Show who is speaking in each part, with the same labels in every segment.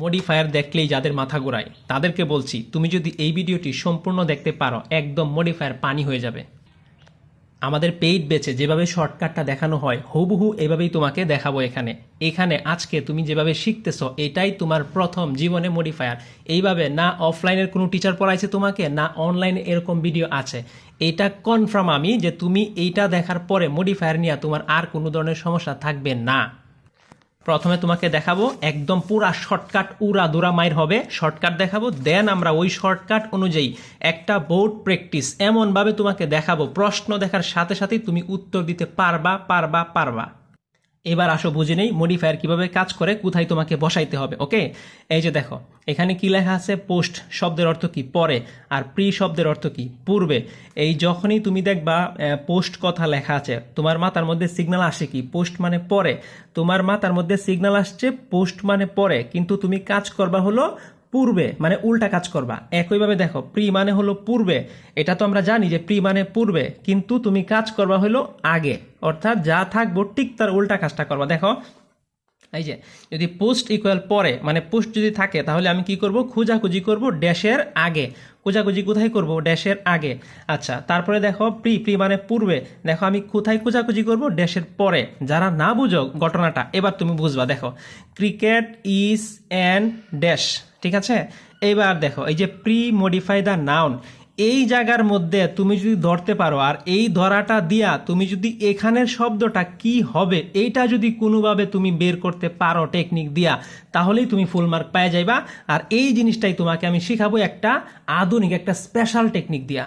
Speaker 1: Modifier দেখলেই যাদের মাথা ঘোরায়, তাদেরকে বলছি, তুমি যদি এই ভিডিওটি সম্পূর্ণ দেখতে পারো, একদম মডিফায়ার পানি হয়ে যাবে। আমাদের পেইড বেচে যেভাবে শর্টকাটটা দেখানো হয়, হুবহু এভাবেই তোমাকে দেখাবো এখানে। এখানে আজকে তুমি যেভাবে শিখতেছো, এটাই তোমার প্রথম জীবনে মডিফায়ার এইভাবে না অফলাইনের কোনো টিচার পড়াইছে তোমাকে, না অনলাইনে এরকম ভিডিও আছে। এটা কনফার্ম আমি যে তুমি এইটা দেখার পরে মডিফায়ার নিয়ে তোমার আর কোনো ধরনের সমস্যা থাকবে না। প্রথমে তোমাকে দেখাবো একদম পুরা শর্টকাট উড়া দুরা মাইর হবে। শর্টকাট দেখাবো দেন আমরা ওই শর্টকাট অনুযায়ী একটা বোর্ড প্র্যাকটিস এমনভাবে তোমাকে দেখাবো। প্রশ্ন দেখার সাথে সাথেই তুমি উত্তর দিতে পারবা পারবা পারবা। এবার আসো বুঝে নেই মডিফায়ার কীভাবে কাজ করে, কোথায় তোমাকে বসাইতে হবে ওকে এই যে দেখো, এখানে কি লেখা আছে? পোস্ট শব্দের অর্থ কি? পরে। আর প্রি শব্দের অর্থ কি? পূর্বে। এই যখনই তুমি দেখবা পোস্ট কথা লেখা আছে, তোমার মাথার মধ্যে সিগন্যাল আসে কি? পোস্ট মানে পরে। তোমার মাথার মধ্যে সিগন্যাল আসছে পোস্ট মানে পরে। কিন্তু তুমি কাজ করবা হলো পূর্বে মানে উল্টা কাজ করবা। একইভাবে দেখো, প্রি মানে হলো পূর্বে। এটা তো আমরা জানি যে প্রি মানে পূর্বে, কিন্তু তুমি কাজ করবা হলো আগে। অর্থাৎ যা থাকব ঠিক তার উল্টা কাজটা করবা। দেখো, এই যে, যদি পোস্ট ইকুয়াল পরে মানে পোস্ট যদি থাকে, তাহলে আমি কি করব? খোঁজাখুঁজি করব ড্যাশের আগে। খোঁজাখুঁজি কোথায় করব? ড্যাশের আগে। আচ্ছা তারপরে দেখো, প্রি প্রি মানে পূর্বে। দেখো, আমি কোথায় খোঁজাখুঁজি করব? ড্যাশের পরে। যারা না বুঝো ঘটনাটা, এবার তুমি বুঝবা। দেখো ক্রিকেট ইজ অ্যান ড্যাশ ঠিক আছে? এইবার দেখো, এই যে প্রি মডিফাই দ্য নাউন এই জায়গার মধ্যে তুমি যদি ধরতে পারো, আর এই ধরাটা দিয়া তুমি যদি এখানের শব্দটা কি হবে, এইটা যদি কোনোভাবে তুমি বের করতে পারো টেকনিক দিয়া, তাহলেই তুমি ফুল মার্ক পেয়ে যাইবা। আর এই জিনিসটাই তোমাকে আমি শিখাবো একটা আধুনিক, একটা স্পেশাল টেকনিক দিয়া।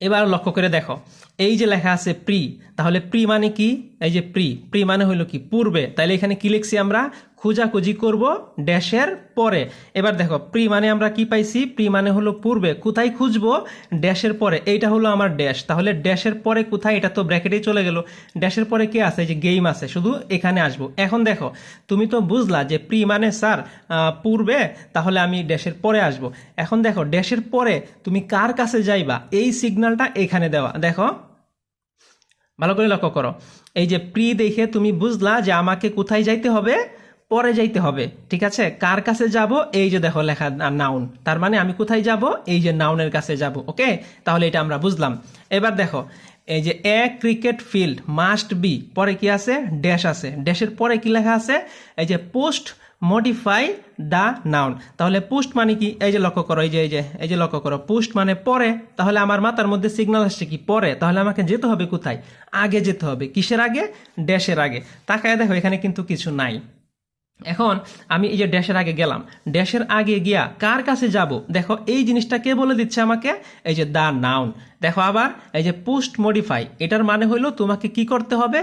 Speaker 1: এবার লক্ষ্য করে দেখো এই যে লেখা আছে প্রি, তাহলে প্রি মানে কি? এই যে প্রি প্রি মানে হলো কি? পূর্বে। তাহলে এখানে কি লিখছি আমরা? খোঁজাখুঁজি করব ড্যাশের পরে। এবার দেখো, প্রি মানে আমরা কি পাইছি? প্রি মানে হলো পূর্বে। কোথায় খুঁজবো? ড্যাশের পরে। এইটা হলো আমার ড্যাশ। তাহলে ড্যাশের পরে কোথায়? এটা তো ব্র্যাকেটেই চলে গেল। ড্যাশের পরে কে আছে? যে গেম আছে। শুধু এখানে আসব। এখন দেখো, তুমি তো বুঝলা যে প্রি মানে স্যার পূর্বে। তাহলে আমি ড্যাশের পরে আসব। এখন দেখো, ড্যাশের পরে তুমি কার কাছে যাইবা? এই সিগন্যালটা এখানে দেওয়া। দেখো ভালো করে লক্ষ্য করো। এই যে প্রি দেখে তুমি বুঝলা যে আমাকে কোথায় যাইতে হবে? পরে যাইতে হবে, ঠিক আছে? কার কাছে যাব? এই যে দেখো লেখা নাউন তার মানে আমি কোথায় যাব? এই যে নাউনের কাছে যাব, ওকে? তাহলে এটা আমরা বুঝলাম। এবার দেখো, এই যে a cricket field must be পরে কি আছে? ড্যাশ আছে। ড্যাশের পরে কি লেখা আছে? এই যে পোস্ট মডিফাই দ্য নাউন তাহলে পুস্ট মানে কি? এই যে লক্ষ্য করো, এই যে এই যে এই যে লক্ষ্য করো। পুস্ট মানে পরে। তাহলে আমার মাথার মধ্যে সিগনাল আসছে কি? পরে। তাহলে আমাকে যেতে হবে কোথায়? আগে যেতে হবে। কিসের আগে? ড্যাশের আগে। তাকায় দেখো, এখানে কিন্তু কিছু নাই। এখন আমি এই যে ড্যাশের আগে গেলাম। ড্যাশের আগে গিয়া কার কাছে যাব? দেখো, এই জিনিসটা কে বলে দিচ্ছে আমাকে? এই যে দা নাউন। দেখো আবার, এই যে পোস্ট মডিফাই, এটার মানে হলো তোমাকে কি করতে হবে?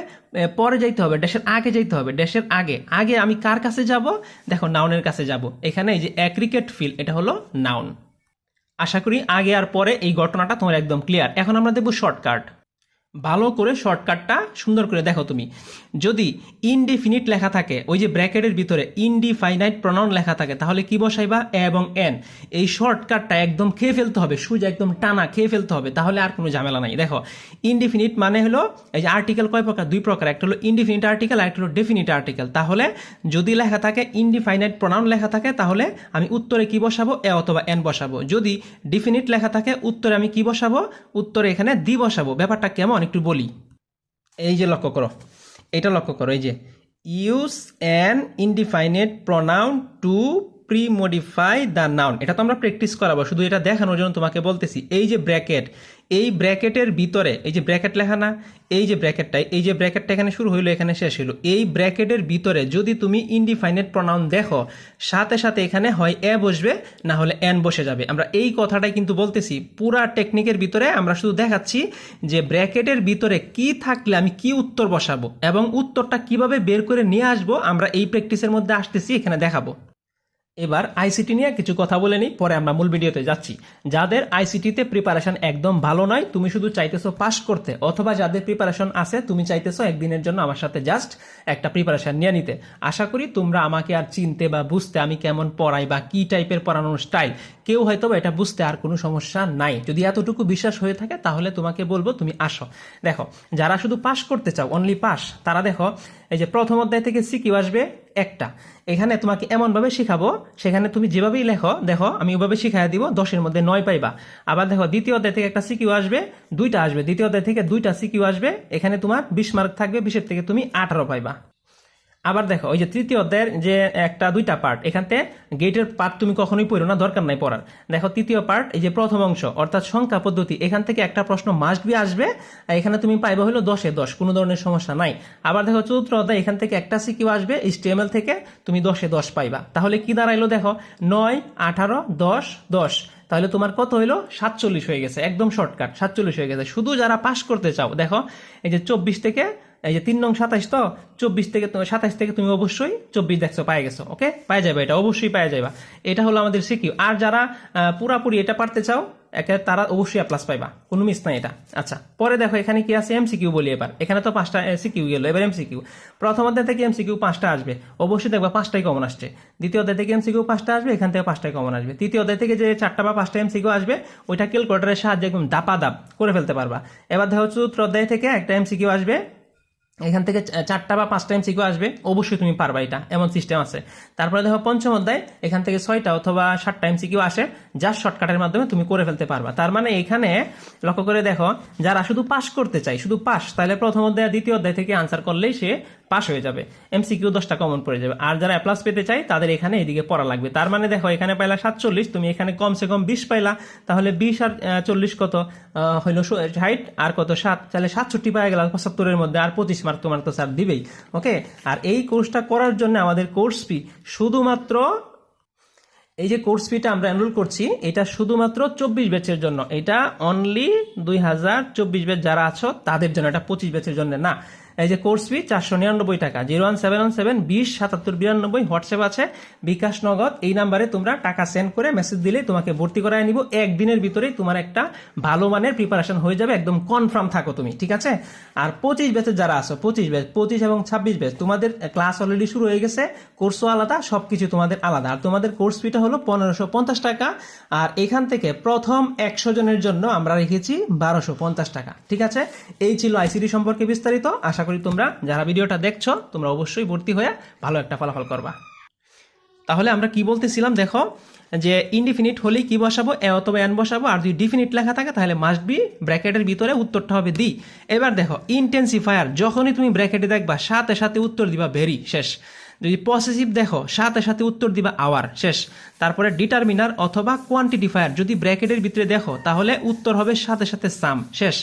Speaker 1: পরে যাইতে হবে, ড্যাশের আগে যাইতে হবে, ড্যাশের আগে। আগে আমি কার কাছে যাব? দেখো, নাউনের কাছে যাব। এখানে এই যে অ্যাক্রিকেট ফিল, এটা হলো নাউন। আশা করি আগে আর পরে এই ঘটনাটা তোমার একদম ক্লিয়ার এখন আমরা দেখব শর্টকাট। ভালো করে শর্টকাটটা সুন্দর করে দেখো তুমি। যদি ইনডিফিনিট লেখা থাকে, ওই যে ব্র্যাকেটের ভিতরে ইনডিফাইনাইট প্রনাউন লেখা থাকে, তাহলে কি বসাইবা? এ এবং এন এই শর্টকাটটা একদম খেয়ে ফেলতে হবে, সুজা একদম টানা খেয়ে ফেলতে হবে, তাহলে আর কোনো ঝামেলা নাই। দেখো ইনডিফিনিট মানে হলো, এই যে আর্টিকেল কয় প্রকার? দুই প্রকার, একটা হলো ইনডিফিনিট আর্টিকেল আর একটা হলো ডেফিনিট আর্টিকেল তাহলে যদি লেখা থাকে ইনডিফাইনাইট প্রনাউন লেখা থাকে, তাহলে আমি উত্তরে কি বসাবো? এ অথবা এন বসাবো। যদি ডিফিনিট লেখা থাকে, উত্তরে আমি কি বসাবো? উত্তরে এখানে দি বসাবো। ব্যাপারটা কেমন? একটু বলি। এই যে লক্ষ্য করো, এটা লক্ষ্য করো, এই যে use an indefinite pronoun to premodify the noun এটা তো আমরা প্র্যাকটিস করাবো, শুধু এটা দেখানোর জন্য তোমাকে বলতেছি। এই যে ব্র্যাকেট এই ব্র্যাকেটের ভিতরে, এই যে ব্র্যাকেট লেখা না, এই যে ব্র্যাকেটটা, এই যে ব্র্যাকেটটা এখানে শুরু হইল, এখানে শেষ হইল। এই ব্র্যাকেটের ভিতরে যদি তুমি ইনডিফাইনেট প্রনাউন দেখো, সাথে সাথে এখানে হয় এ বসবে, না হলে এন বসে যাবে। আমরা এই কথাটাই কিন্তু বলতেছি, পুরা টেকনিকের ভিতরে আমরা শুধু দেখাচ্ছি যে ব্র্যাকেটের ভিতরে কি থাকলে আমি কি উত্তর বসাবো এবং উত্তরটা কীভাবে বের করে নিয়ে আসব, আমরা এই প্র্যাকটিসের মধ্যে আসতেছি, এখানে দেখাবো। এবার আইসিটি নিয়ে কিছু কথা বলে নিই, পরে আমরা মূল ভিডিওতে যাচ্ছি। যাদের আইসিটিতে প্রিপারেশন একদম ভালো নয়, তুমি শুধু চাইতেছো পাস করতে, অথবা যাদের প্রিপারেশন আছে, তুমি চাইতেছো একদিনের জন্য আমার সাথে জাস্ট একটা প্রিপারেশন নিয়ে নিতে। আশা করি তোমরা আমাকে আর চিনতে বা বুঝতে আমি কেমন পড়াই বা কি টাইপের পড়ানোর স্টাইল কেউ হয়তো এটা বুঝতে আর কোনো সমস্যা নাই। যদি এতটুকু বিশ্বাস হয়ে থাকে, তাহলে তোমাকে বলব তুমি আসো। দেখো, যারা শুধু পাস করতে চাও অনলি পাস তারা দেখো এই যে প্রথম অধ্যায় থেকে সিকিউ আসবে একটা। এখানে তোমাকে এমনভাবে শিখাবো, সেখানে তুমি যেভাবেই লেখো, দেখো, আমি ওভাবে শিখাই দিব, দশের মধ্যে নয় পাইবা। আবার দেখো, দ্বিতীয় অধ্যায় থেকে একটা সিকিউ আসবে, দুইটা আসবে, দ্বিতীয় অধ্যায় থেকে দুইটা সিকিউ আসবে, এখানে তোমার বিশ মার্ক থাকবে, বিশের থেকে তুমি আঠারো পাইবা। আবার দেখো, ওই যে তৃতীয় অধ্যায়ের যে একটা, দুইটা পার্ট এখানতে গেটের পার্ট তুমি কখনোই পড়ো না, দরকার নাই পড়ার। দেখো, তৃতীয় পার্ট এই যে প্রথম অংশ, অর্থাৎ সংখ্যা পদ্ধতি, এখান থেকে একটা প্রশ্ন মাস্ট বি আসবে এখানে তুমি পাইবা হলো দশে দশ, কোনো ধরনের সমস্যা নাই। আবার দেখো, চতুর্থ অধ্যায়, এখান থেকে একটা সিকিউ আসবে স্টেমেল থেকে তুমি দশে দশ পাইবা। তাহলে কি দাঁড়াইলো দেখো, নয়, আঠারো, দশ দশ। তাহলে তোমার কত হইল? সাতচল্লিশ হয়ে গেছে, একদম শর্টকাট সাতচল্লিশ হয়ে গেছে। শুধু যারা পাস করতে চাও, দেখো, এই যে চব্বিশ থেকে এই যে তিন নং সাতাইশ তো? চব্বিশ থেকে সাতাইশ থেকে তুমি অবশ্যই চব্বিশ দেখছ পাই গেছো ওকে পাই যাবে এটা, অবশ্যই পাই যাবে এটা হলো আমাদের সিকিউ। আর যারা পুরাপুরি এটা পারতে চাও, একে তারা অবশ্যই প্লাস পাইবা, কোনো মিস নাই এটা। আচ্ছা পরে দেখো এখানে কি আছে? এমসিকিউ বলি এবার। এখানে তো পাঁচটা সিকিউ গেল, এবার এমসিকিউ প্রথম অধ্যায় থেকে এমসিকিউ পাঁচটা আসবে, অবশ্যই দেখবা পাঁচটাই কমন আসছে। দ্বিতীয় অধ্যায় থেকে এমসিকিউ পাঁচটা আসবে, এখান থেকে পাঁচটাই কমন আসবে। তৃতীয় অধ্যায় থেকে যে চারটা বা পাঁচটা এমসিকিউ আসবে, ওইটা ক্যালকুলেটারের সাহায্যে একদম দাপা দাপ করে ফেলতে পারবা। এবার দেখো চতুর্থ অধ্যায় থেকে একটা এমসিকিউ আসবে এখান থেকে চারটা বা পাঁচটা এমসিকিউ আসবে, অবশ্যই তুমি পারবা এটা। এমন সিস্টেম আছে। তারপরে দেখো পঞ্চম অধ্যায়, এখান থেকে ছয়টা অথবা সাতটা এমসিকিউ আসে যার শর্টকাটের মাধ্যমে তুমি করে ফেলতে পারবা। তার মানে এখানে লক্ষ্য করে দেখো, যারা শুধু পাস করতে চাই শুধু পাস তাহলে প্রথম অধ্যায় দ্বিতীয় অধ্যায় থেকে আনসার করলেই সে পাস হয়ে যাবে। এমসিকিউ দশটা কমন পড়ে যাবে। আর যারা প্লাস পেতে চাই তাদের এখানে এদিকে পড়া লাগবে। তার মানে দেখো, এখানে পাইলা সাতচল্লিশ, তুমি এখানে কমসে কম বিশ পাইলা। তাহলে বিশ আর চল্লিশ কত? হইল ষাট, আর কত? সাত। তাহলে সাতষট্টি পাই গেল পঁচাত্তরের মধ্যে, আর পঁচিশ মার্ক তোমার তো স্যার দিবেই। ওকে আর এই কোর্সটা করার জন্য আমাদের কোর্স ফি শুধুমাত্র, এই যে কোর্স ফিটা আমরা এনরোল করছি, এটা শুধুমাত্র চব্বিশ ব্যাচের জন্য। এটা অনলি দুই হাজার চব্বিশ ব্যাচ যারা আছো, তাদের জন্য। এটা পঁচিশ ব্যাচের জন্য না। এই যে কোর্স ফি চারশো নিরানব্বই টাকা zero one seven one seven বিশ সাতাত্তর বিরানব্বই, হোয়াটসঅ্যাপ আছে, বিকাশ নগদ, এই নাম্বারে তোমরা টাকা সেন্ড করে মেসেজ দিলে তোমাকে ভর্তি করায় নিব। একদিনের ভিতরেই তোমার একটা ভালো মানের প্রিপারেশন হয়ে যাবে, একদম কনফার্ম থাকো তুমি, ঠিক আছে? আর পঁচিশ ব্যাচের যারা আছো, পঁচিশ ব্যাচ পঁচিশ এবং ছাব্বিশ ব্যাচ তোমাদের ক্লাস অলরেডি শুরু হয়ে গেছে কোর্সও আলাদা সব কিছু তোমাদের আলাদা। আর তোমাদের কোর্স ফিটা হলো পনেরোশো পঞ্চাশ টাকা, আর এখান থেকে প্রথম একশো জনের জন্য আমরা রেখেছি বারোশো পঞ্চাশ টাকা, ঠিক আছে? এই ছিল আইসিডি সম্পর্কে বিস্তারিত, আশা করি তোমরা। যারা ভিডিওটা দেখছ, তোমরা অবশ্যই ভর্তি হয়ে ভালো একটা ফলাফল করবা। তাহলে আমরা কি বলতেছিলাম, দেখো, যে ইনডিফিনিট হলেই কি বসাবো? এ অথবা এন বসাবো। আর যদি ডিফিনিট লেখা থাকে, তাহলে মাস্ট বি ব্র্যাকেটের ভিতরে উত্তরটা হবে দি এবার দেখো ইন্টেন্সিফায়ার যখনই তুমি ব্র্যাকেটে দেখবা, সাথে সাথে উত্তর দিবা ভেরি শেষ। যদি পসেসিভ দেখো, সাথে সাথে উত্তর দিবা আওয়ার শেষ। তারপরে ডিটারমিনার অথবা কোয়ান্টিটিফায়ার যদি ব্র্যাকেটের ভিতরে দেখো, তাহলে উত্তর হবে সাথে সাথে সাম শেষ।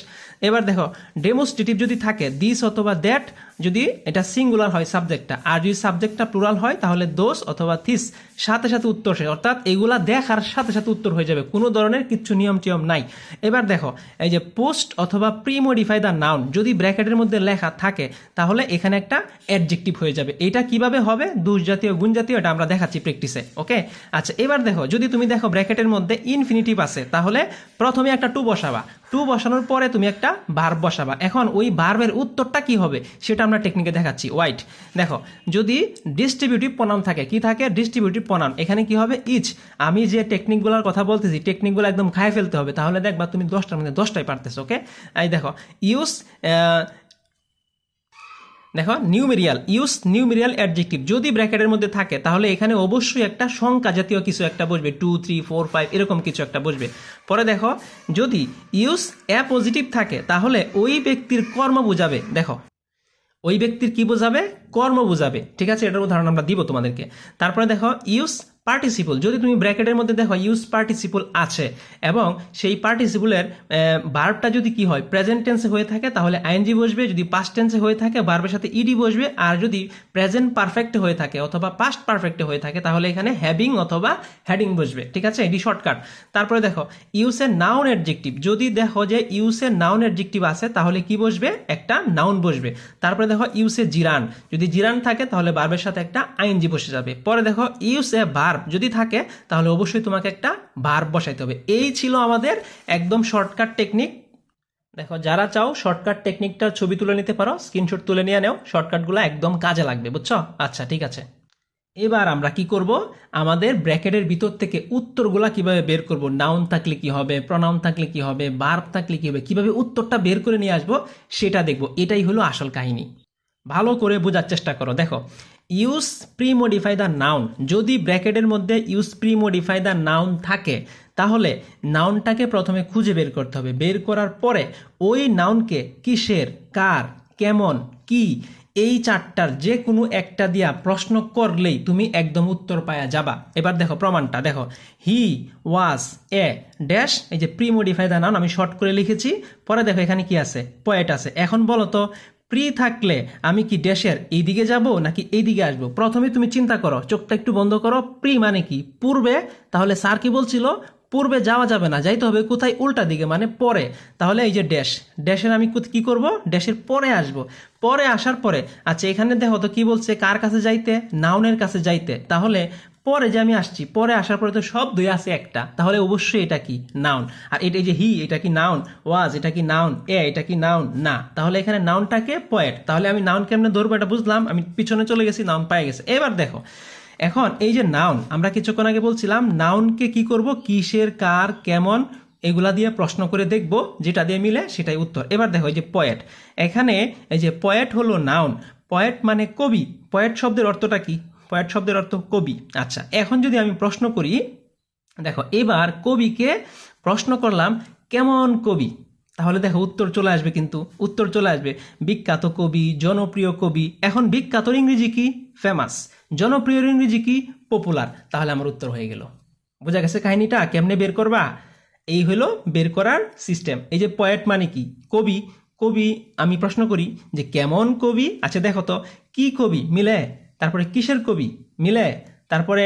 Speaker 1: এবার দেখো ডেমোস্ট্রেটিভ যদি থাকে দিস অথবা দ্যাট যদি এটা সিঙ্গুলার হয় সাবজেক্টটা আর যদি সাবজেক্টটা প্লুরাল হয়, তাহলে দোষ অথবা থিস সাথে সাথে উত্তর শেষ। অর্থাৎ এগুলা দেখার সাথে সাথে উত্তর হয়ে যাবে। কোনো ধরনের কিচ্ছু নিয়ম টিয়ম নাই। এবার দেখো, এই যে পোস্ট অথবা প্রি মডিফাই দ্য নাউন যদি ব্র্যাকেটের মধ্যে লেখা থাকে, তাহলে এখানে একটা অ্যাডজেক্টিভ হয়ে যাবে। এটা কীভাবে হবে? দুষ জাতীয় গুণ জাতীয় এটা আমরা দেখাচ্ছি প্র্যাকটিসে ওকে আচ্ছা এবার দেখো, যদি তুমি দেখো ব্র্যাকেটের মধ্যে ইনফিনিটিভ আছে, তাহলে প্রথমে একটা টু বসাবা। টু বসানোর পরে তুমি একটা ভার্ব বসাবা। এখন ওই ভার্বের উত্তরটা কি হবে, সেটা আমরা টেকনিকে দেখাচ্ছি। ওয়াইট দেখো, যদি ডিস্ট্রিবিউটিভ প্রনাম থাকে, কি থাকে? ডিস্ট্রিবিউটিভ প্রনাম এখানে কি হবে? ইচ আমি যে টেকনিকগুলোর কথা বলতেছি টেকনিকগুলো একদম খায় ফেলতে হবে, তাহলে দেখবা তুমি দশটার মধ্যে দশটায় পারতেছো ওকে এই দেখো ইউজ দেখো নিউমেরিয়াল ইউস নিউমেরিয়াল অ্যাডজেক্টিভ যদি ব্র্যাকেটের মধ্যে থাকে, তাহলে এখানে অবশ্যই একটা সংখ্যা জাতীয় কিছু একটা বসবে। টু থ্রি ফোর ফাইভ এরকম কিছু একটা বসবে। পরে দেখো, যদি ইউস এ পজিটিভ থাকে, তাহলে ওই ব্যক্তির কর্ম বোঝাবে। দেখো, ওই ব্যক্তির কি বোঝাবে? কর্ম বোঝাবে। ঠিক আছে, এটার উদাহরণ আমরা দিব তোমাদেরকে। তারপরে দেখো ইউজ পার্টিসিপল যদি তুমি ব্র্যাকেটের মধ্যে দেখো ইউজ পার্টিসিপল আছে, এবং সেই পার্টিসিপলের বার্বটা যদি কি হয় প্রেজেন্ট টেন্সে হয়ে থাকে, তাহলে আইএনজি বসবে, যদি পাস্ট টেন্সে হয়ে থাকে বার্বের সাথে ইডি বসবে, আর যদি প্রেজেন্ট পারফেক্টে হয়ে থাকে, অথবা পাস্ট পারফেক্টে হয়ে থাকে, তাহলে এখানে হ্যাভিং অথবা হ্যাডিং বসবে, ঠিক আছে? এটি শর্টকাট তারপরে দেখো ইউসের নাউন অ্যাডজেক্টিভ যদি দেখো যে ইউসের নাউন অ্যাডজেক্টিভ আছে, তাহলে কি বসবে? একটা নাউন বসবে। তারপরে দেখো ইউসে জিরান, যদি জিরান থাকে, তাহলে বার্বের সাথে একটা আইএনজি বসে যাবে। পরে দেখো ইউস এ ভার্ব যদি থাকে, তাহলে অবশ্যই তোমাকে একটা ভার্ব বসাইতে হবে। এই ছিল আমাদের একদম শর্টকাট টেকনিক দেখো, যারা চাও শর্টকাট টেকনিকটার ছবি তুলে নিতে পারো স্ক্রিনশট তুলে নিয়ে নাও শর্টকাটগুলো একদম কাজে লাগবে, বুঝছ? আচ্ছা ঠিক আছে। এবার আমরা কি করব? আমাদের ব্র্যাকেটের ভিতর থেকে উত্তরগুলা কীভাবে বের করব? নাউন থাকলে কি হবে? প্রনাউন থাকলে কি হবে? বার্ব থাকলে কি হবে? কীভাবে উত্তরটা বের করে নিয়ে আসব? সেটা দেখব। এটাই হলো আসল কাহিনী। ভালো করে বোঝার চেষ্টা করো। দেখো use premodify the noun যদি ব্র্যাকেটের মধ্যে use premodify the noun থাকে, তাহলে নাউনটাকে প্রথমে খুঁজে বের করতে হবে। বের করার পরে ওই নাউনকে কিসের, কার, কেমন, কি, এই চারটার যে কোনো একটা দিয়া প্রশ্ন করলেই তুমি একদম উত্তর পায়া যাবা। এবার দেখো প্রমাণটা, দেখো। হি ওয়াজ এ ড্যাশ এই যে প্রি মডিফাই দ্য নাউন আমি শর্ট করে লিখেছি। পরে দেখো এখানে কি আছে পয়েট আছে। এখন বলো তো প্রি থাকলে আমি কি ড্যাশের এই দিকে যাব নাকি এই দিকে আসব? প্রথমে তুমি চিন্তা করো, চোখটা একটু বন্ধ করো। প্রি মানে কি? পূর্বে, তাহলে স্যার কি বলছিল? পূর্বে যাওয়া যাবে না, যাইতে হবে কোথায়? উল্টা দিকে মানে পরে। তাহলে এই যে ড্যাশ ড্যাশের আমি কি করব? ড্যাশের পরে আসব। পরে আসার পরে আচ্ছা এখানে দেখো তো কি বলছে? কার কাছে যাইতে? নাউনের কাছে যাইতে। তাহলে পরে যে আমি আসছি, পরে আসার পরে তো সব দুই আছে একটা। তাহলে অবশ্যই এটা কি? নাউন আর এটা যে হি এটা কি নাউন ওয়াজ এটা কি নাউন এ, এটা কি নাউন না। তাহলে এখানে নাউনটাকে পয়েট তাহলে আমি নাউন কেমনে ধরবো এটা বুঝলাম? আমি পিছনে চলে গেছি নাউন পাই গেছে। এবার দেখো, এখন এই যে নাউন আমরা কিছুক্ষণ আগে বলছিলাম নাউনকে কি করব? কিসের, কার, কেমন, এগুলা দিয়ে প্রশ্ন করে দেখব, যেটা দিয়ে মিলে সেটাই উত্তর। এবার দেখো এই যে পয়েট এখানে এই যে পয়েট হলো নাউন পয়েট মানে কবি। পয়েট শব্দের অর্থটা কি? পয়েট শব্দের অর্থ কবি। আচ্ছা এখন যদি আমি প্রশ্ন করি, দেখো, এবার কবিকে প্রশ্ন করলাম, কেমন কবি? তাহলে দেখো, উত্তর চলে আসবে কিন্তু, উত্তর চলে আসবে, বিখ্যাত কবি, জনপ্রিয় কবি। এখন বিখ্যাত ইংরেজি কি? ফেমাস জনপ্রিয় ইংরেজি কি? পপুলার তাহলে আমার উত্তর হয়ে গেল। বোঝা গেছে কাহিনীটা? কেমনে বের করবা? এই হলো বের করার সিস্টেম এই যে পয়েট মানে কি? কবি। কবি, আমি প্রশ্ন করি যে, কেমন কবি? আচ্ছা দেখো তো, কি কবি? মিলে তারপরে কিসের কবি? মিলে? তারপরে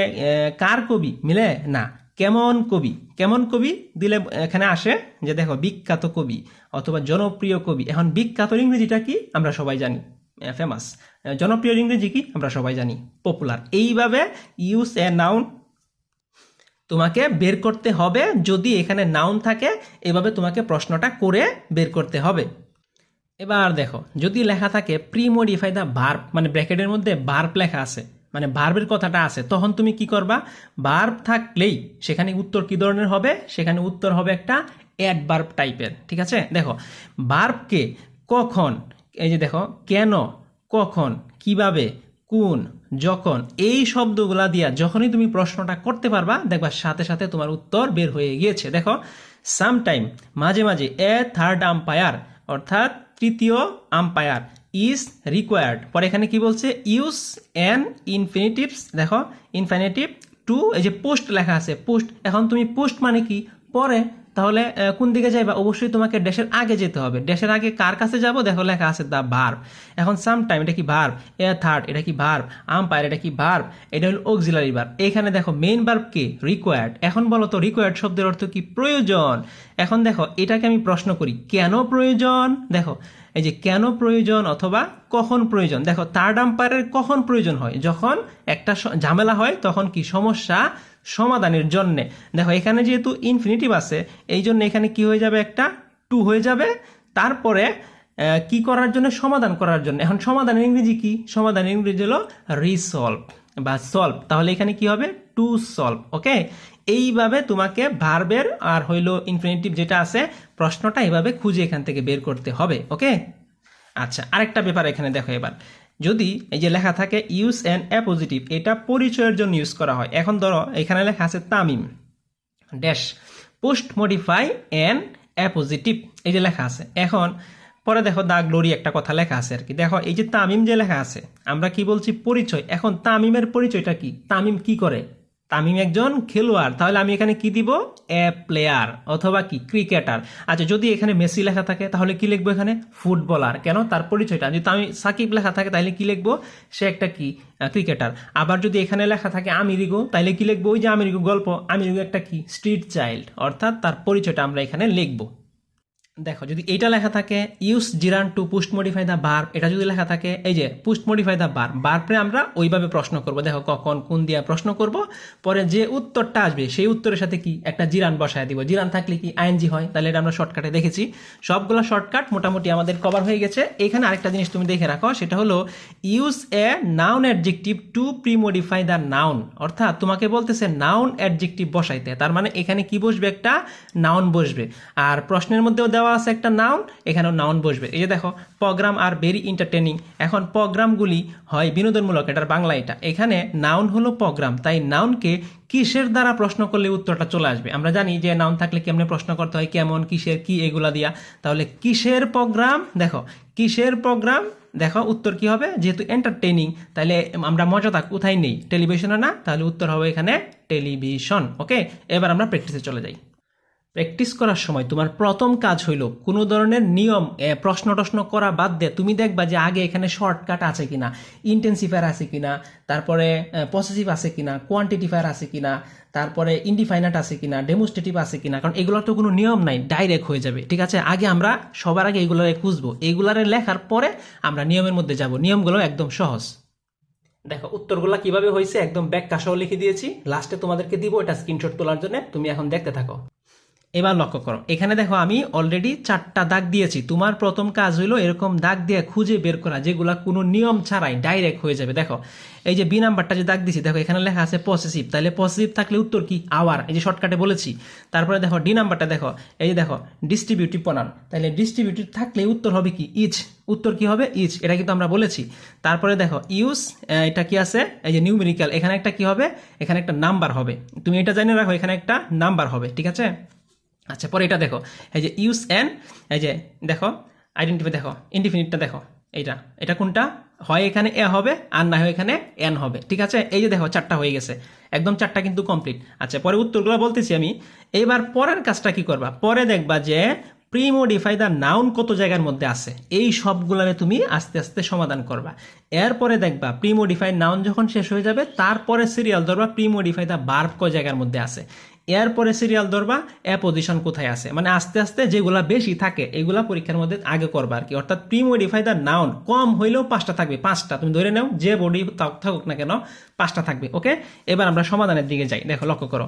Speaker 1: কার কবি? মিলে? না। কেমন কবি? কেমন কবি? দিলে, এখানে আসে যে দেখো, বিখ্যাত কবি অথবা জনপ্রিয় কবি। এখন বিখ্যাত ইংরেজিটা কি? আমরা সবাই জানি। ফেমাস জনপ্রিয় ইংরেজি কি? আমরা সবাই জানি। পপুলার এইভাবে ইউজ এ নাউন তোমাকে বের করতে হবে। যদি এখানে নাউন থাকে, এভাবে তোমাকে প্রশ্নটা করে বের করতে হবে। এবার দেখো, যদি লেখা থাকে প্রি মডিফাই দ্য ভার্ব মানে ব্র্যাকেটের মধ্যে ভার্ব লেখা আছে মানে ভার্বের কথাটা আছে, তখন তুমি কি করবা? ভার্ব থাকলেই সেখানে উত্তর কি ধরনের হবে? সেখানে উত্তর হবে একটা অ্যাড অ্যাডভার্ব টাইপের ঠিক আছে? দেখো ভার্বকে কখন, এই যে দেখো, কেন, কখন, কীভাবে, কোন, যখন, এই শব্দগুলা দিয়া যখনই তুমি প্রশ্নটা করতে পারবা, দেখবা সাথে সাথে তোমার উত্তর বের হয়ে গিয়েছে। দেখো সামটাইম মাঝে মাঝে এ থার্ড আম্পায়ার অর্থাৎ তৃতীয় আম্পায়ার ইজ রিকোয়ার্ড পরে এখানে কি বলছে? ইউজ অ্যান ইনফিনিটিভস দেখো ইনফিনিটিভ টু এই যে পোস্ট লেখা আছে পোস্ট এখন তুমি পোস্ট মানে কি? পরে তাহলে কোন দিকে যাইবা? অবশ্যই তোমাকে ড্যাশের আগে যেতে হবে। ড্যাশের আগে কার কাছে যাব? দেখো, লেখা আছে দ্য ভার্ব এখন সামটাইম এটা কি ভার্ব এ থার্ড এটা কি ভার্ব আম্পায়ার এটা কি ভার্ব এটা হলো অক্সিলারি ভার্ব এখানে দেখো মেইন ভার্ব কি? রিকোয়ার্ড এখন বলো তো রিকোয়ার্ড শব্দের অর্থ কি? প্রয়োজন। এখন দেখো, এটাকে আমি প্রশ্ন করি, কেন প্রয়োজন? দেখো এই যে কেন প্রয়োজন অথবা কখন প্রয়োজন? দেখো থার্ড আম্পায়ারের কখন প্রয়োজন হয়? যখন একটা ঝামেলা হয়, তখন কি সমস্যা সমাধানের জন্যে? দেখো, এখানে যেহেতু ইনফিনিটিভ আছে, এই জন্য এখানে কি হয়ে যাবে একটা? টু হয়ে যাবে। তারপরে কি করার জন্য? সমাধান করার জন্য। এখন সমাধানের ইংরেজি কি? সমাধানের ইংরেজি হলো রিসলভ বা সলভ তাহলে এখানে কি হবে? টু সলভ ওকে এইভাবে তোমাকে ভার্বের আর হইল ইনফিনিটিভ যেটা আছে, প্রশ্নটা এইভাবে খুঁজে এখান থেকে বের করতে হবে ওকে আচ্ছা আরেকটা ব্যাপার এখানে দেখো এবার। যদি এই যে লেখা থাকে ইউজ অ্যান্ড অ্যাপোজিটিভ পজিটিভ এটা পরিচয়ের জন্য ইউজ করা হয়। এখন ধরো, এখানে লেখা আছে Tamim dash postmodify and appositive এই যে লেখা আছে। এখন, পরে দেখো দা গ্লোরি একটা কথা লেখা আছে আর কি। দেখো, এই যে তামিম যে লেখা আছে, আমরা কি বলছি পরিচয়? এখন তামিমের পরিচয়টা কি? তামিম কি করে? তামিম একজন খেলোয়াড়, তাহলে আমি এখানে কি দিব? এ প্লেয়ার অথবা কি? ক্রিকেটার আচ্ছা যদি এখানে মেসি লেখা থাকে, তাহলে কি লিখব এখানে? ফুটবলার কেন? তার পরিচয়টা। যদি আমি সাকিব লেখা থাকে তাহলে কি লিখব? সে একটা কি? ক্রিকেটার আবার যদি এখানে লেখা থাকে আমিরিগো তাহলে কি লিখব? ওই যে আমিরিগো গল্প। আমিরিগো একটা কি? স্ট্রিট চাইল্ড অর্থাৎ তার পরিচয়টা আমরা এখানে লিখব। দেখো, যদি এইটা লেখা থাকে use gerund to postmodify the verb এটা যদি লেখা থাকে, এই যে পুস্ট মডিফাই দ্য বার্ব বার্বরে আমরা ওইভাবে প্রশ্ন করব। দেখো কখন কোন দিয়া প্রশ্ন করব। পরে যে উত্তরটা আসবে, সেই উত্তরের সাথে কি? একটা জিরান বসায় দিব। জিরান থাকলে কি আইএনজি হয়? তাহলে এটা আমরা শর্টকাটে দেখেছি। সবগুলো শর্টকাট মোটামুটি আমাদের কভার হয়ে গেছে। এখানে আরেকটা জিনিস তুমি দেখে রাখো, সেটা হলো use a noun adjective to premodify the noun অর্থাৎ তোমাকে বলতেছে নাউন অ্যাডজেক্টিভ বসাইতে। তার মানে এখানে কি বসবে একটা? নাউন বসবে। আর প্রশ্নের মধ্যেও দেওয়া দেওয়া আছে একটা নাউন এখানেও নাউন বসবে। এই যে দেখো প্রোগ্রাম আর ভেরি এন্টারটেনিং এখন প্রোগ্রামগুলি হয় বিনোদনমূলক এটার বাংলা এটা। এখানে নাউন হলো প্রোগ্রাম তাই নাউনকে কিসের দ্বারা প্রশ্ন করলে উত্তরটা চলে আসবে? আমরা জানি যে নাউন থাকলে কেমনে প্রশ্ন করতে হয়, কেমন, কিসের, কি এগুলা দিয়া। তাহলে কিসের প্রোগ্রাম দেখো, কিসের প্রোগ্রাম দেখো, উত্তর কি হবে? যেহেতু এন্টারটেনিং তাহলে আমরা মজাটা কোথায় নেই? টেলিভিশনে না? তাহলে উত্তর হবে এখানে টেলিভিশন ওকে এবার আমরা প্র্যাকটিসে চলে যাই। প্র্যাকটিস করার সময় তোমার প্রথম কাজ হইল কোনো ধরনের নিয়ম প্রশ্ন টশ্ন করা বাদ দিয়ে তুমি দেখবা যে আগে এখানে শর্টকাট আছে কিনা ইন্টেন্সিফায়ার আছে কিনা, তারপরে পসেসিভ আছে কিনা কোয়ান্টিটিফায়ার আছে কিনা, তারপরে ইন্ডিফাইনাট আছে কিনা ডেমোস্ট্রেটিভ আছে কিনা, কারণ এগুলোর তো কোনো নিয়ম নাই ডাইরেক্ট হয়ে যাবে, ঠিক আছে? আগে আমরা সবার আগে এগুলারে খুঁজবো, এগুলারে লেখার পরে আমরা নিয়মের মধ্যে যাব, নিয়মগুলো একদম সহজ। দেখো, উত্তরগুলো কীভাবে হয়েছে একদম ব্যাক কাশাও লিখে দিয়েছি লাস্টে তোমাদেরকে দিব এটা স্ক্রিনশট তোলার জন্য, তুমি এখন দেখতে থাকো। এবার লক্ষ্য করো। এখানে দেখো আমি অলরেডি চারটা দাগ দিয়েছি। তোমার প্রথম কাজ হইল এরকম দাগ দিয়ে খুঁজে বের করা, যেগুলা কোনো নিয়ম ছাড়াই ডাইরেক্ট হয়ে যাবে। দেখো, এই যে বি নাম্বারটা যে দাগ দিছি দেখো, এখানে লেখা আছে পসেসিভ তাহলে পসেসিভ থাকলে উত্তর কি? আওয়ার এই যে শর্টকাটে বলেছি। তারপরে দেখো ডি নাম্বারটা দেখো, এই যে দেখো ডিস্ট্রিবিউটিভ প্রনাউন তাহলে ডিস্ট্রিবিউটিভ থাকলে উত্তর হবে কি? ইচ উত্তর কি হবে? ইচ এটা কিন্তু আমরা বলেছি। তারপরে দেখো ইউস এটা কি আছে? এই যে নিউমেরিক্যাল এখানে একটা কি হবে? এখানে একটা নাম্বার হবে। তুমি এটা জানিয়ে রাখো, এখানে একটা নাম্বার হবে, ঠিক আছে? আচ্ছা পরে এটা দেখো। এই যে ইউজ এন এই যে দেখো আইডেন্টিফাই দেখো ইনডিফিনিটটা দেখো, এইটা। এটা কোনটা? হয় এখানে এ হবে, আর না হয় এখানে এন হবে, ঠিক আছে? এই যে দেখো, চারটা হয়ে গেছে। একদম চারটা কিন্তু কমপ্লিট আচ্ছা পরে উত্তরগুলো বলতেছি আমি। এবার পরের কাজটা কি করবা? পরে দেখবা যে প্রিমোডিফাই দ্য নাউন কত জায়গার মধ্যে আছে? এই সবগুলারে তুমি আস্তে আস্তে সমাধান করবা। এরপরে দেখবা প্রিমোডিফাই নাউন যখন শেষ হয়ে যাবে, তারপরে সিরিয়াল ধরবা প্রিমোডিফাই দ্য বার্ব কয় জায়গার মধ্যে আছে। এরপরে সিরিয়াল ধরবা, এ পজিশন কোথায় আছে? মানে আস্তে আস্তে যেগুলা বেশি থাকে, এগুলা পরীক্ষার মধ্যে আগে করবা আর কি। অর্থাৎ প্রি প্রিমোডিফাই দ্য নাউন কম হইলেও পাঁচটা থাকবে, পাঁচটা। তুমি ধরে নাও, যে বডি থাকুক না কেন, পাঁচটা থাকবে ওকে এবার আমরা সমাধানের দিকে যাই, দেখো, লক্ষ্য করো।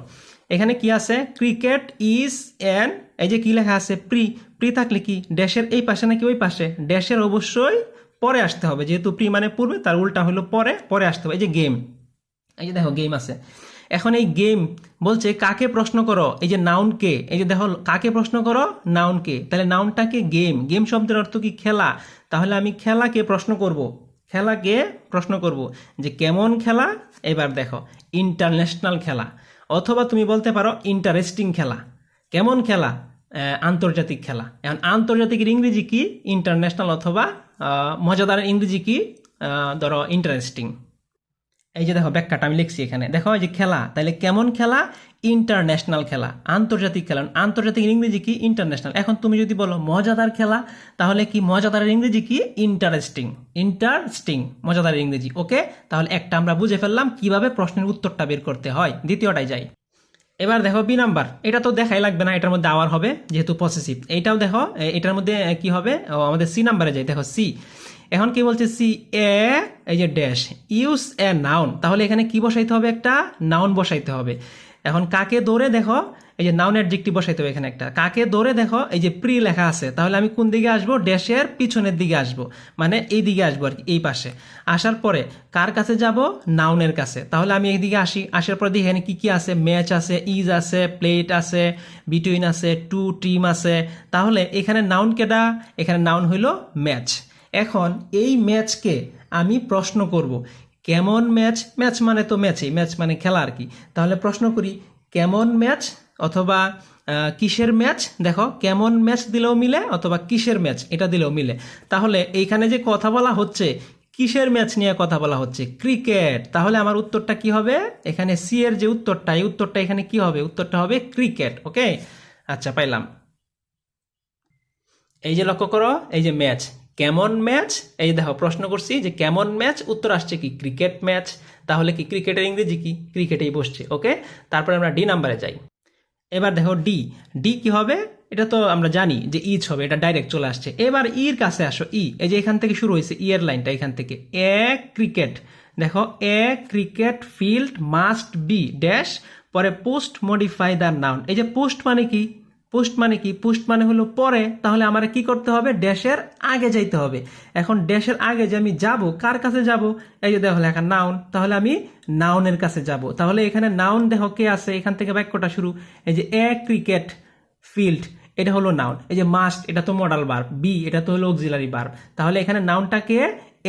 Speaker 1: এখানে কি আছে? ক্রিকেট ইজ এন এই যে কি লেখা আছে? প্রি প্রি থাকলে কি? ড্যাশের এই পাশে নাকি ওই পাশে? ড্যাশের অবশ্যই পরে আসতে হবে, যেহেতু প্রি মানে পূর্বে, তার উল্টা হলো পরে পরে আসতে হবে। এই যে গেম এই যে দেখো গেম আছে। এখন এই গেম বলছে, কাকে প্রশ্ন করো? এই যে নাউনকে এই যে দেখো, কাকে প্রশ্ন করো? নাউনকে তাহলে নাউনটাকে গেম গেম শব্দের অর্থ কি খেলা? তাহলে আমি খেলাকে প্রশ্ন করব। খেলাকে প্রশ্ন করব যে কেমন খেলা? এবার দেখো ইন্টারন্যাশনাল খেলা। অথবা তুমি বলতে পারো ইন্টারেস্টিং খেলা। কেমন খেলা? আন্তর্জাতিক খেলা। এখন আন্তর্জাতিকের ইংরেজি কি? ইন্টারন্যাশনাল অথবা মজাদার ইংরেজি কি? ধরো ইন্টারেস্টিং এই যে দেখো ব্যাখ্যাটা আমি লিখছি এখানে। দেখো যে খেলা তাহলে কেমন খেলা? ইন্টারন্যাশনাল খেলা। আন্তর্জাতিক খেলা। আন্তর্জাতিক ইংরেজি কি? ইন্টারন্যাশনাল এখন তুমি যদি বলো মজাদার খেলা, তাহলে কি মজাদারের ইংরেজি কি? ইন্টারেস্টিং ইন্টারেস্টিং মজাদারের ইংরেজি। ওকে তাহলে একটা আমরা বুঝে ফেললাম কীভাবে প্রশ্নের উত্তরটা বের করতে হয়। দ্বিতীয়টাই যাই। এবার দেখো বি নাম্বার। এটা তো দেখাই লাগবে না, এটার মধ্যে আওয়ার হবে, যেহেতু পসেসিভ এইটাও দেখো এটার মধ্যে কি হবে? আমাদের সি নাম্বারে যাই, দেখো সি এখন কি বলছে? সি এ এই যে ড্যাশ ইউস এ নাউন তাহলে এখানে কি বসাইতে হবে একটা? নাউন বসাইতে হবে। এখন কাকে দৌড়ে দেখো? এই যে নাউন অ্যাডজেক্টিভ বসাইতে হবে এখানে একটা। কাকে ধরে দেখো, এই যে প্রি লেখা আছে, তাহলে আমি কোন দিকে আসব? ড্যাশের পিছনের দিকে আসব। মানে এই দিকে আসব আর কি, এই পাশে। আসার পরে কার কাছে যাব? নাউনের কাছে। তাহলে আমি এইদিকে আসি। আসার পরে দেখি এখানে কি কি আছে? ম্যাচ আছে ইজ আছে প্লেট আছে বিটুইন আছে টু টিম আছে। তাহলে এখানে নাউন কেডা? এখানে নাউন হইল ম্যাচ এখন এই ম্যাচকে আমি প্রশ্ন করব, কেমন ম্যাচ ম্যাচ মানে তো ম্যাচই ম্যাচ মানে খেলা আর কি। তাহলে প্রশ্ন করি, কেমন ম্যাচ অথবা কিসের ম্যাচ? দেখো, কেমন ম্যাচ দিলেও মিলে অথবা কিসের ম্যাচ? এটা দিলেও মিলে। তাহলে এইখানে যে কথা বলা হচ্ছে, কিসের ম্যাচ নিয়ে কথা বলা হচ্ছে? ক্রিকেট। তাহলে আমার উত্তরটা কি হবে? এখানে সি এর যে উত্তরটা, এই উত্তরটা এখানে কি হবে? উত্তরটা হবে ক্রিকেট, ওকে? আচ্ছা পাইলাম। এই যে লক্ষ্য করো, এই যে ম্যাচ। কেমন ম্যাচ? এই দেখো, প্রশ্ন করছি যে কেমন ম্যাচ? উত্তর আসছে কি ক্রিকেট ম্যাচ? তাহলে কি ক্রিকেটের ইংরেজি কি? ক্রিকেটেই বসছে, ওকে? তারপরে আমরা ডি নাম্বারে যাই। এবার দেখো ডি ডি কি হবে? এটা তো আমরা জানি যে ইচ হবে, এটা ডাইরেক্ট চলে আসছে। এবার ইর কাছে আসো ই এই যে এখান থেকে শুরু হয়েছে ই এর লাইনটা এখান থেকে। এ ক্রিকেট দেখো a cricket field must be dash পরে পোস্ট মডিফাই দ্য নাউন এই যে পোস্ট মানে কি? পোস্ট মানে কি? পোস্ট মানে হলো পরে, তাহলে আমার কি করতে হবে? ড্যাশের আগে যাইতে হবে। এখন ড্যাশের আগে যে আমি যাব, কার কাছে যাব? এই যে দেখো লেখা নাউন তাহলে আমি নাউনের কাছে যাব। তাহলে এখানে নাউন দেখো কে আছে? এখান থেকে বাক্যটা শুরু? এই যে এ ক্রিকেট ফিল্ড এটা হলো নাউন এই যে মাস্ট এটা তো মডাল বার্ব বি এটা তো হলো অক্সিলারি বার্ব তাহলে এখানে নাউনটাকে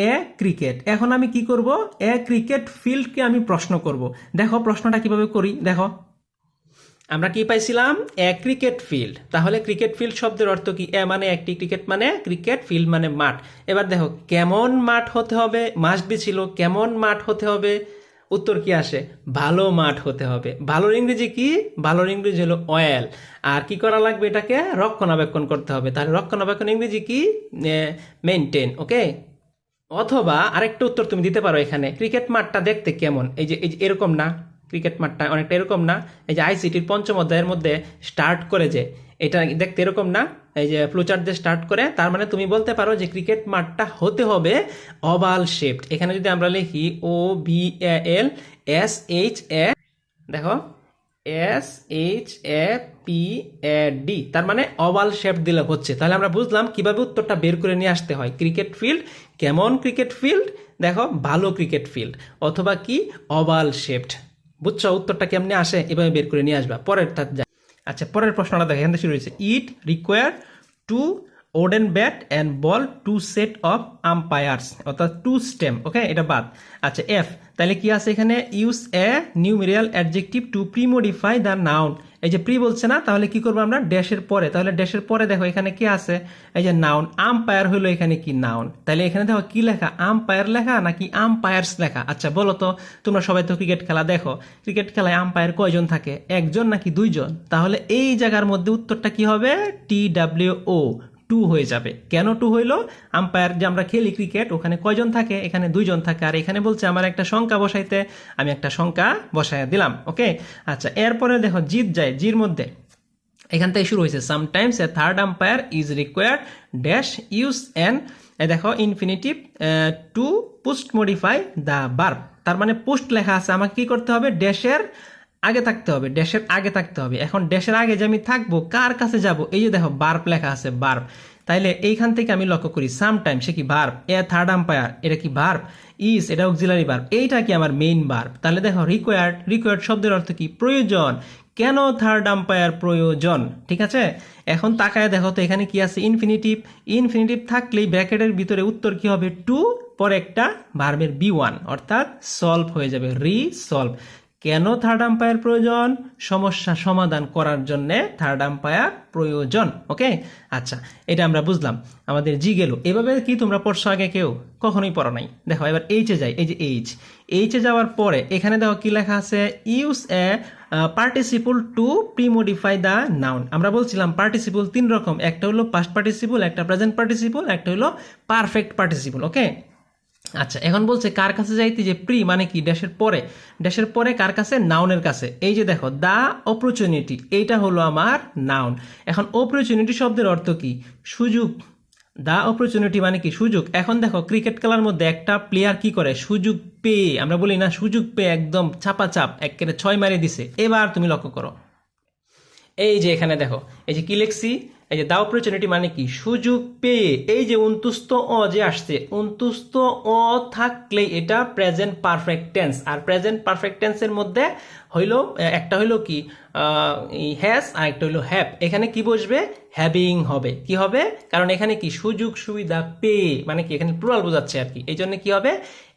Speaker 1: এ ক্রিকেট এখন আমি কি করব? এ ক্রিকেট ফিল্ডকে আমি প্রশ্ন করব। দেখো প্রশ্নটা কীভাবে করি? দেখো। আমরা কি পাইছিলাম? A cricket field. তাহলে ক্রিকেট ফিল্ড শব্দের অর্থ কি? এ মানে একটি ক্রিকেট মানে ক্রিকেট ফিল্ড মানে মাঠ। এবার দেখো, কেমন মাঠ হতে হবে? মাস্ট বি ছিল কেমন মাঠ হতে হবে? উত্তর কি আসে? ভালো মাঠ হতে হবে। ভালোর ইংরেজি কি? ভালোর ইংরেজি হলো অয়েল আর কি করা লাগবে এটাকে? রক্ষণাবেক্ষণ করতে হবে। তাহলে রক্ষণাবেক্ষণ ইংরেজি কি? মেনটেন ওকে অথবা আরেকটা উত্তর তুমি দিতে পারো এখানে। ক্রিকেট মাঠটা দেখতে কেমন? এই যে এই যে, এরকম না। ক্রিকেট মাঠটা অনেকটা এরকম না, এই যে আইসিটির পঞ্চম অধ্যায়ের মধ্যে স্টার্ট করে যে, এটা দেখতে এরকম না, এই যে ফ্লুচার্ট দিয়ে স্টার্ট করে, তার মানে তুমি বলতে পারো যে ক্রিকেট মাঠটা হতে হবে অবাল শেপড এখানে যদি আমরা লিখি O B L S H A দেখো S H A P A D তার মানে ওভাল শেপ দিলে হচ্ছে। তাহলে আমরা বুঝলাম কীভাবে উত্তরটা বের করে নিয়ে আসতে হয়। ক্রিকেট ফিল্ড কেমন ক্রিকেট ফিল্ড দেখো, ভালো ক্রিকেট ফিল্ড অথবা কি? ওভাল শেপড বুঝছ? উত্তরটা কেমনে আসে? এভাবে বের করে নিয়ে আসবা। পরের পরেরটা যা আচ্ছা পরের প্রশ্নটা দেখো, এখান থেকে শুরু হয়েছে। It require two wooden bat and ball two set of umpires অর্থাৎ টু স্টেম ওকে এটা বাদ। আচ্ছা এফ তাহলে কি আছে এখানে? Use a numeral adjective to premodify the noun এই যে প্রি বলছে না, তাহলে কি করব আমরা? ড্যাশের পরে। তাহলে ড্যাশের পরে দেখো, এখানে কি আছে? এই যে নাউন আম্পায়ার হইল এখানে কি নাউন তাহলে এখানে দেখো কি লেখা? আম্পায়ার লেখা নাকি আম্পায়ার্স লেখা? আচ্ছা বলো তো, তোমরা সবাই তো ক্রিকেট খেলা দেখো। ক্রিকেট খেলায় আম্পায়ার কয়জন থাকে? একজন নাকি দুইজন? তাহলে এই জায়গার মধ্যে উত্তরটা কি হবে? টি ডাব্লিউ ও টু হয়ে যাবে। কেন টু হইল? আম্পায়ার যে আমরা খেলি ক্রিকেট, ওখানে কয়জন থাকে? এখানে দুইজন থাকে। আর এখানে বলছে, আমার একটা সংখ্যা বসাইতে, আমি একটা সংখ্যা বসাই দিলাম। ওকে? আচ্ছা এরপরে দেখো, জিত যায়। জির মধ্যে। এখান থেকে শুরু হয়েছে। Sometimes a third umpire is required dash use an দেখো infinitive to postmodify the verb তার মানে পোস্ট লেখা আছে। আমাকে কি করতে হবে? ড্যাশের আগে থাকতে হবে ড্যাশের আগে থাকতে হবে। এখন ড্যাশের আগে যে আমি থাকব, কার কাছে যাব? এই যে দেখো বার্ব লেখা আছে বার্ব তাইলে এইখান থেকে আমি লক্ষ্য করি সাম টাইম সে কি ভার্ব এ থার্ড আম্পায়ার এটা কি ভার্ব ইস এটা অক্সিলারি ভার্ব এইটা কি আমার মেইন ভার্ব তাহলে দেখো রিকোয়ার্ড রিকোয়ার্ড শব্দের অর্থ কি? প্রয়োজন। কেন থার্ড আম্পায়ার প্রয়োজন? ঠিক আছে? এখন তাকায় দেখো তো, এখানে কি আছে? ইনফিনিটিভ ইনফিনিটিভ থাকলেই ব্র্যাকেটের ভিতরে উত্তর কি হবে? টু পরে একটা ভার্বের বি ওয়ান অর্থাৎ সলভ হয়ে যাবে রি সলভ কেন থার্ড আম্পায়ার প্রয়োজন? সমস্যা সমাধান করার জন্য থার্ড আম্পায়ার প্রয়োজন ওকে আচ্ছা এটা আমরা বুঝলাম, আমাদের জি গেল। এভাবে কি তোমরা পড়ছো আগে কেউ? কখনোই পড়ো নাই। দেখো, এবার এইচে যাই, এই যে এইচ এইচে যাওয়ার পরে এখানে দেখো কি লেখা আছে? Use a participle to premodify the noun আমরা বলছিলাম পার্টিসিপল তিন রকম, একটা হলো পাস্ট পার্টিসিপল একটা প্রেজেন্ট পার্টিসিপল একটা হলো পারফেক্ট পার্টিসিপল ওকে আচ্ছা এখন বলছে কার কাছে যাইতে যে প্রি মানে কি? ড্যাশের পরে। ড্যাশের পরে কার কাছে? নাউনের কাছে। এই যে দেখো, দা অপরচুনিটি, এইটা হলো আমার নাউন। এখন অপরচুনিটি শব্দের অর্থ কি? সুযোগ। দা অপরচুনিটি মানে কি? সুযোগ। এখন দেখো, ক্রিকেট খেলার মধ্যে একটা প্লেয়ার কি করে? সুযোগ পেয়ে, আমরা বলি না সুযোগ পেয়ে একদম চাপা চাপ, একেবারে ছয় মারে দিছে। এবার তুমি লক্ষ্য করো। এই যে এখানে দেখো, এই যে কি লিখছি? এই যে দা অপরচুনিটি মানে কি? সুযোগ পেয়ে। এই যে উন্তুস্ত অ যে আসছে উন্তুস্ত অ থাকলে এটা প্রেজেন্ট পারফেক্ট টেন্স আর প্রেজেন্ট পারফেক্ট টেন্সের মধ্যে হইল একটা হইল কি? হ্যাস আর একটা হইল হ্যাপ এখানে কি বসবে? হ্যাভিং হবে। কি হবে? কারণ এখানে কি? সুযোগ সুবিধা পেয়ে। মানে কি? এখানে প্লুরাল বোঝাচ্ছে আর কি। এই জন্য কি হবে?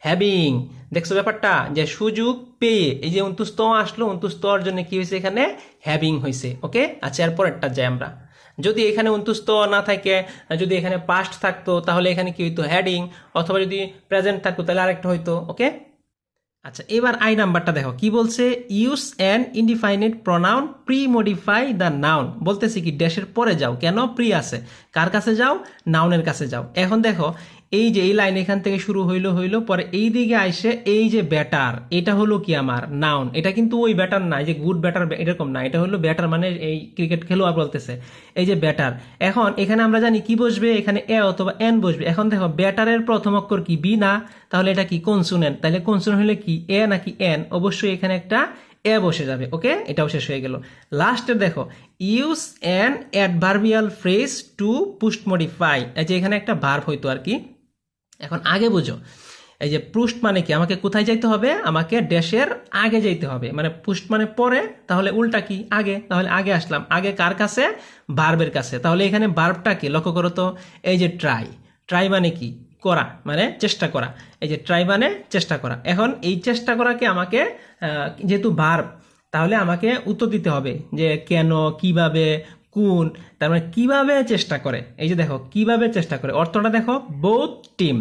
Speaker 1: হ্যাভিং দেখছ ব্যাপারটা? যে সুযোগ পেয়ে। এই যে উন্তুস্ত অ আসলো উন্তুস্ত অর জন্য কি হয়েছে এখানে? হ্যাভিং হয়েছে ওকে? আচ্ছা এরপরেরটা যাই আমরা। যদি এখানে অন্তুস্ত না থাকে, যদি এখানে পাস্ট থাকতো, তাহলে এখানে কি হইতো? হ্যাডিং অথবা যদি প্রেজেন্ট থাকতো, তাহলে আরেকটা হইতো ওকে আচ্ছা এবার আই নাম্বারটা দেখো। কি বলছে? Use an indefinite pronoun premodify the noun বলতেছি কি ড্যাশের পরে যাও। কেন? প্রি আছে। কার কাছে যাও? নাউনের কাছে যাও। এখন দেখো এই যে, এই লাইন এখান থেকে শুরু হইল হইল, পরে এই দিকে আইসে এই যে ব্যাটার এটা হলো কি আমার নাউন এটা কিন্তু ওই ব্যাটার না যে গুড ব্যাটার এরকম না, এটা হলো ব্যাটার মানে এই ক্রিকেট খেলোয়াড় বলতেছে, এই যে ব্যাটার এখন এখানে আমরা জানি কি বসবে, এখানে এ অথবা এন বসবে। এখন দেখো ব্যাটারের প্রথম অক্ষর কি বি না? তাহলে এটা কি কনসুনেন্ট তাহলে কনসুনেন্ট হলে কি এ নাকি এন অবশ্যই এখানে একটা এ বসে যাবে, ওকে? এটাও শেষ হয়ে গেল। লাস্টে দেখো use an adverbial phrase to postmodify এই যে এখানে একটা ভার্ব হইতো আর কি। এখন আগে বুঝো। এই যে পুস্ট মানে কি? আমাকে কোথায় যাইতে হবে? আমাকে ড্যাশের আগে যাইতে হবে। মানে পুস্ট মানে পরে, তাহলে উল্টা কি? আগে। তাহলে আগে আসলাম। আগে কার কাছে? বার্বের কাছে। তাহলে এখানে বার্বটা কি? লক্ষ্য করো তো। এই যে ট্রাই ট্রাই মানে কি? করা। মানে চেষ্টা করা। এই যে ট্রাই মানে চেষ্টা করা। এখন এই চেষ্টা করাকে আমাকে যেহেতু বার্ব তাহলে আমাকে উত্তর দিতে হবে যে কেন, কীভাবে কোন, তার মানে কীভাবে চেষ্টা করে? এই যে দেখো, কীভাবে চেষ্টা করে? অর্থটা দেখো বোথ টিম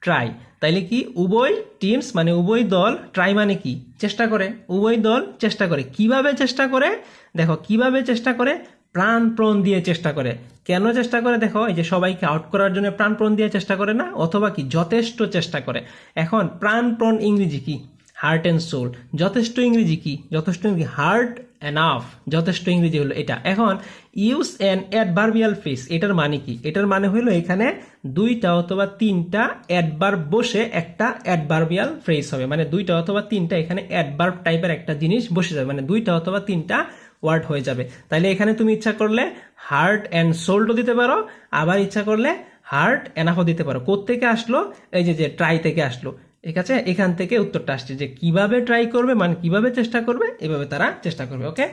Speaker 1: ট্রাই তাইলে কি? উভয় টিমস মানে উভয় দল ট্রাই মানে কি? চেষ্টা করে। উভয় দল চেষ্টা করে। কীভাবে চেষ্টা করে? দেখো, কীভাবে চেষ্টা করে? প্রাণপ্রণ দিয়ে চেষ্টা করে। কেন চেষ্টা করে? দেখো, এই যে সবাইকে আউট করার জন্য প্রাণপ্রণ দিয়ে চেষ্টা করে না? অথবা কি? যথেষ্ট চেষ্টা করে। এখন প্রাণপ্রণ ইংরেজি কি? হার্ট অ্যান্ড সোল যথেষ্ট ইংরেজি কি? যথেষ্ট ইংরেজি হার্ট অ্যানাফ যথেষ্ট ইংরেজি হলো এটা। এখন ইউজ অ্যান অ্যাডভার্বিয়াল ফেস এটার মানে কি? এটার মানে হলো এখানে দুইটা অথবা তিনটা অ্যাডভার বসে একটা অ্যাডভার্বিয়াল ফ্রেজ হবে। মানে দুইটা অথবা তিনটা এখানে অ্যাডভার্ব টাইপের একটা জিনিস বসে যাবে। মানে দুইটা অথবা তিনটা ওয়ার্ড হয়ে যাবে। তাইলে এখানে তুমি ইচ্ছা করলে হার্ট অ্যান্ড সোলও দিতে পারো, আবার ইচ্ছা করলে হার্ট এনাফও দিতে পারো। কোত্থেকে আসলো? এই যে যে ট্রাই থেকে আসলো। ঠিক আছে? এখান থেকে উত্তরটা আসছে যে কীভাবে ট্রাই করবে মানে কীভাবে চেষ্টা করবে, এভাবে তারা চেষ্টা করবে ওকে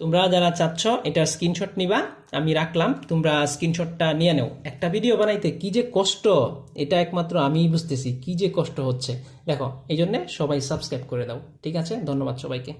Speaker 1: তোমরা যারা চাচ্ছ, এটা স্ক্রিনশট নিবা, আমি রাখলাম, তোমরা স্ক্রিনশটটা নিয়ে নেও। একটা ভিডিও বানাইতে কি যে কষ্ট, এটা একমাত্র আমিই বুঝতেছি, কি যে কষ্ট হচ্ছে। দেখো এই জন্যে সবাই সাবস্ক্রাইব করে দাও, ঠিক আছে? ধন্যবাদ সবাইকে।